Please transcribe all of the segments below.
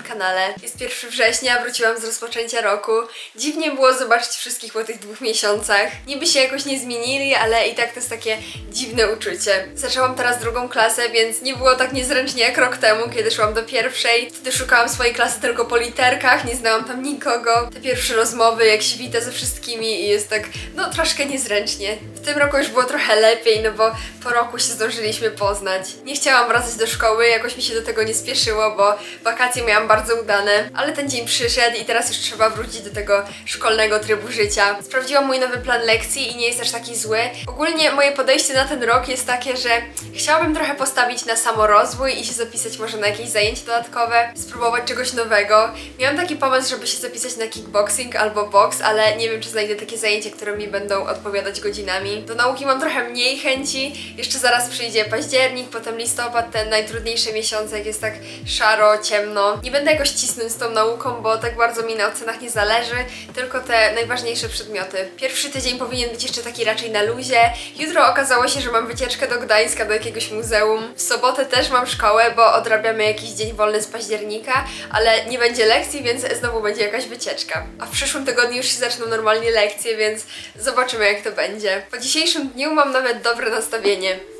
moim kanale. Jest 1 września, wróciłam z rozpoczęcia roku. Dziwnie było zobaczyć wszystkich po tych dwóch miesiącach. Niby się jakoś nie zmienili, ale i tak to jest takie dziwne uczucie. Zaczęłam teraz drugą klasę, więc nie było tak niezręcznie jak rok temu, kiedy szłam do pierwszej. Wtedy szukałam swojej klasy tylko po literkach, nie znałam tam nikogo. Te pierwsze rozmowy, jak się wita ze wszystkimi i jest tak, no troszkę niezręcznie. W tym roku już było trochę lepiej, no bo po roku się zdążyliśmy poznać. Nie chciałam wracać do szkoły, jakoś mi się do tego nie spieszyło, bo wakacje miałam bardzo udane, ale ten dzień przyszedł i teraz już trzeba wrócić do tego szkolnego trybu życia. Sprawdziłam mój nowy plan lekcji i nie jest aż taki zły. Ogólnie moje podejście na ten rok jest takie, że chciałabym trochę postawić na samorozwój i się zapisać może na jakieś zajęcia dodatkowe, spróbować czegoś nowego. Miałam taki pomysł, żeby się zapisać na kickboxing albo box, ale nie wiem, czy znajdę takie zajęcia, które mi będą odpowiadać godzinami. Do nauki mam trochę mniej chęci. Jeszcze zaraz przyjdzie październik, potem listopad, te najtrudniejsze miesiące, jak jest tak szaro, ciemno. Nie będę jakoś cisnąć z tą nauką, bo tak bardzo mi na ocenach nie zależy, tylko te najważniejsze przedmioty. Pierwszy tydzień powinien być jeszcze taki raczej na luzie. Jutro okazało się, że mam wycieczkę do Gdańska, do jakiegoś muzeum. W sobotę też mam szkołę, bo odrabiamy jakiś dzień wolny z października, ale nie będzie lekcji, więc znowu będzie jakaś wycieczka. A w przyszłym tygodniu już się zaczną normalnie lekcje, więc zobaczymy jak to będzie. Po dzisiejszym dniu mam nawet dobre nastawienie.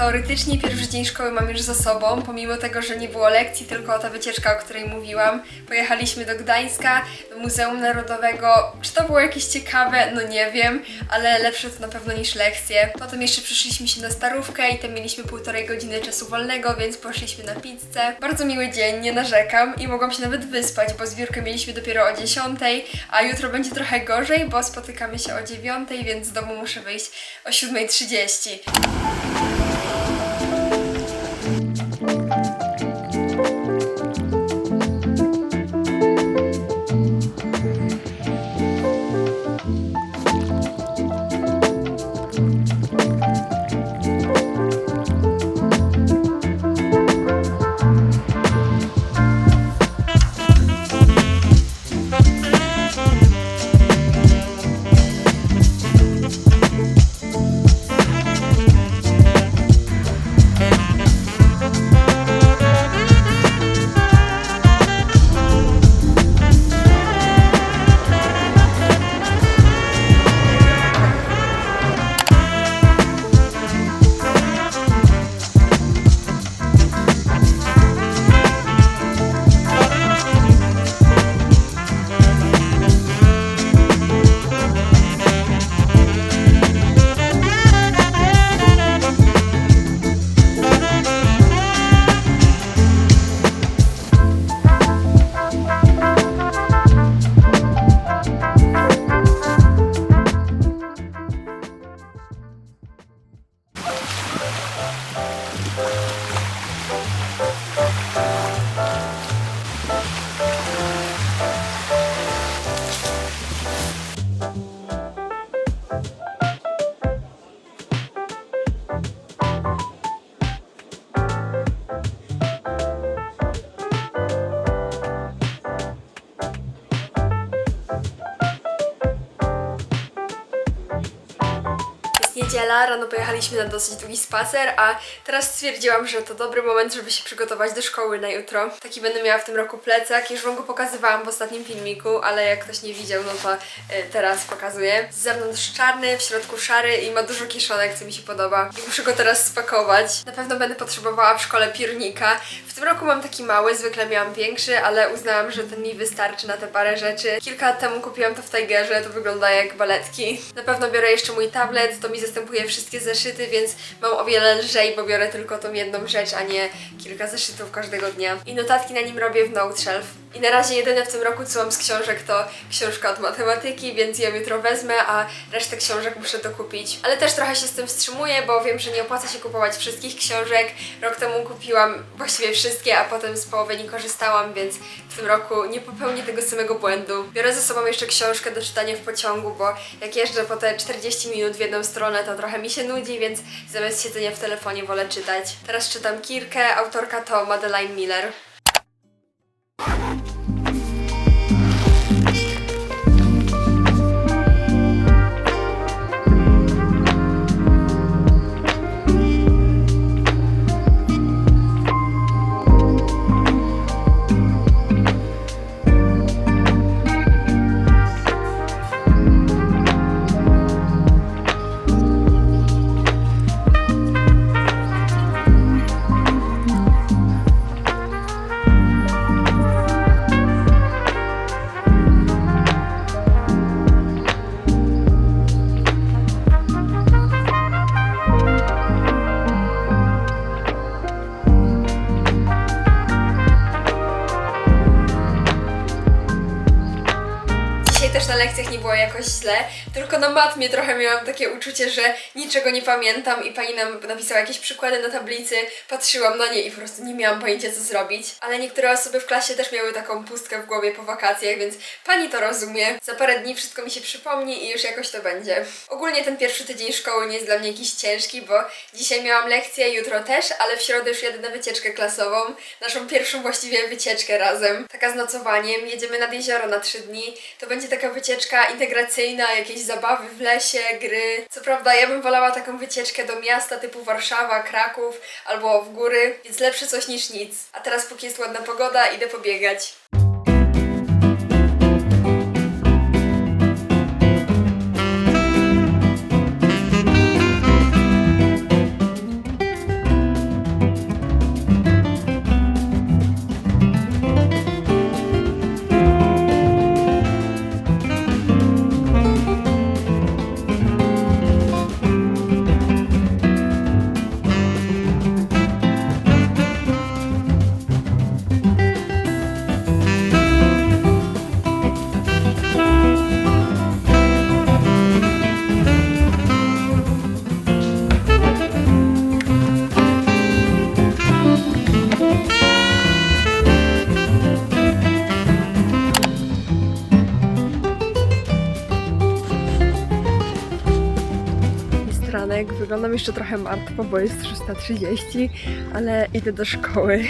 Teoretycznie pierwszy dzień szkoły mam już za sobą, pomimo tego, że nie było lekcji, tylko ta wycieczka, o której mówiłam. Pojechaliśmy do Gdańska, do Muzeum Narodowego. Czy to było jakieś ciekawe? No nie wiem, ale lepsze to na pewno niż lekcje. Potem jeszcze przyszliśmy się na starówkę i tam mieliśmy półtorej godziny czasu wolnego, więc poszliśmy na pizzę. Bardzo miły dzień, nie narzekam i mogłam się nawet wyspać, bo zbiórkę mieliśmy dopiero o 10, a jutro będzie trochę gorzej, bo spotykamy się o 9, więc z domu muszę wyjść o 7.30. niedziela, rano pojechaliśmy na dosyć długi spacer, a teraz stwierdziłam, że to dobry moment, żeby się przygotować do szkoły na jutro. Taki będę miała w tym roku plecak, już wam go pokazywałam w ostatnim filmiku, ale jak ktoś nie widział, no to y, teraz pokazuję. Z zewnątrz czarny, w środku szary i ma dużo kieszonek, co mi się podoba. I muszę go teraz spakować. Na pewno będę potrzebowała w szkole piórnika. W tym roku mam taki mały, zwykle miałam większy, ale uznałam, że ten mi wystarczy na te parę rzeczy. Kilka lat temu kupiłam to w Tigerze, to wygląda jak baletki. Na pewno biorę jeszcze mój tablet, to mi zastępuje zastępuje wszystkie zeszyty, więc mam o wiele lżej, bo biorę tylko tą jedną rzecz, a nie kilka zeszytów każdego dnia. I notatki na nim robię w Note Shelf. I na razie jedyne w tym roku, co mam z książek, to książka od matematyki, więc ją jutro wezmę, a resztę książek muszę dokupić. Ale też trochę się z tym wstrzymuję, bo wiem, że nie opłaca się kupować wszystkich książek. Rok temu kupiłam właściwie wszystkie, a potem z połowy nie korzystałam, więc w tym roku nie popełnię tego samego błędu. Biorę ze sobą jeszcze książkę do czytania w pociągu, bo jak jeżdżę po te 40 minut w jedną stronę, to trochę mi się nudzi, więc zamiast siedzenia w telefonie wolę czytać. Teraz czytam Kirkę, autorka to Madeleine Miller. Lekcjach nie było jakoś źle, tylko na matmie trochę miałam takie uczucie, że niczego nie pamiętam i pani nam napisała jakieś przykłady na tablicy, patrzyłam na nie i po prostu nie miałam pojęcia co zrobić. Ale niektóre osoby w klasie też miały taką pustkę w głowie po wakacjach, więc pani to rozumie. Za parę dni wszystko mi się przypomni i już jakoś to będzie. Ogólnie ten pierwszy tydzień szkoły nie jest dla mnie jakiś ciężki, bo dzisiaj miałam lekcję, jutro też, ale w środę już jadę na wycieczkę klasową. Naszą pierwszą właściwie wycieczkę razem. Taka z nocowaniem. Jedziemy nad jezioro na trzy dni. To będzie taka wycieczka integracyjna, jakieś zabawy w lesie, gry. Co prawda ja bym wolała taką wycieczkę do miasta typu Warszawa, Kraków albo w góry, więc lepsze coś niż nic. A teraz póki jest ładna pogoda, idę pobiegać. Wyglądam jeszcze trochę martwo, bo jest 330, ale idę do szkoły.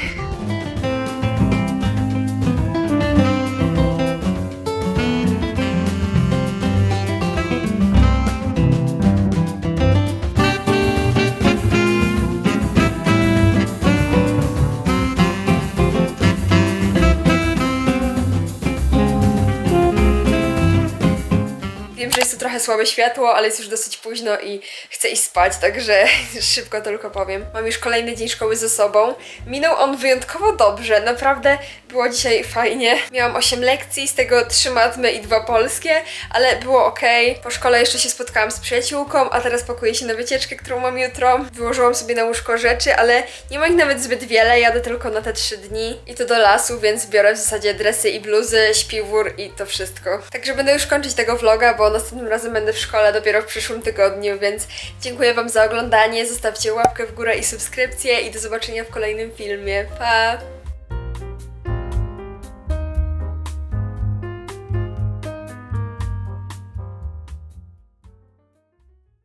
Wiem, że jest tu trochę słabe światło, ale jest już dosyć późno i chcę iść spać, także szybko tylko powiem. Mam już kolejny dzień szkoły ze sobą. Minął on wyjątkowo dobrze, naprawdę było dzisiaj fajnie. Miałam 8 lekcji, z tego 3 matmy i 2 polskie, ale było ok. Po szkole jeszcze się spotkałam z przyjaciółką, a teraz pakuję się na wycieczkę, którą mam jutro. Wyłożyłam sobie na łóżko rzeczy, ale nie ma ich nawet zbyt wiele, jadę tylko na te 3 dni i to do lasu, więc biorę w zasadzie dresy i bluzy, śpiwór i to wszystko. Także będę już kończyć tego vloga, bo następnym razem będę w szkole dopiero w przyszłym tygodniu, więc dziękuję Wam za oglądanie, zostawcie łapkę w górę i subskrypcję i do zobaczenia w kolejnym filmie. Pa!